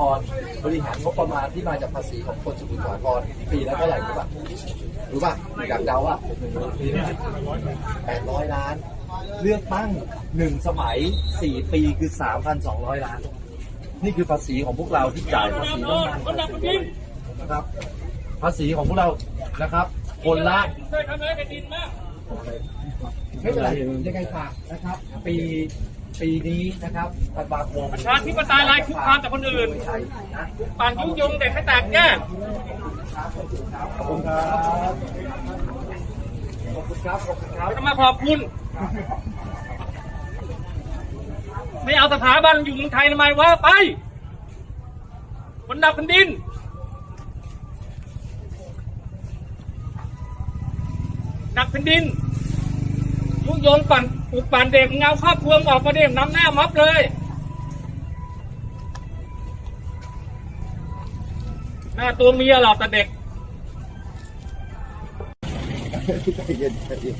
ทรบริหารงบประมาณที่มาจากภาษีของคนสมุทรสาครปีละเท่าไหร่รู้ป่ะรู้ป่ะอยากเดาอะแปดร้อยล้าน เลือกตั้งหนึ่งสมัยสี่ปีคือสามพันสองร้อยล้าน นี่คือภาษีของพวกเราที่จ่ายภาษีต้องการนะครับ ภาษีของพวกเรานะครับ คนละช่วยทำให้แผ่นดินมากไม่เป็นไรยังไงฝากนะครับ ปี ปีนี้นะครับธันวาคมประชาธิปไตยลายคุกคามแต่คนอื่นใช่นะป่านยุยงเด็กให้แตกแยกขอบคุณครับขอบคุณครับขอบคุณครับก็มาขอบคุณ ไม่เอาสถาบันอยู่เมืองไทยทำไมวะไปคนดับแผ่นดินดับแผ่นดินยุยงปั่นปลุ กปั่นเด็กเงาครอบครัวออกมาเด็กน้ำหน้าม็อบเลยหน้าตัวเมียหรอกแต่เด็กใจเย็นใจเย็น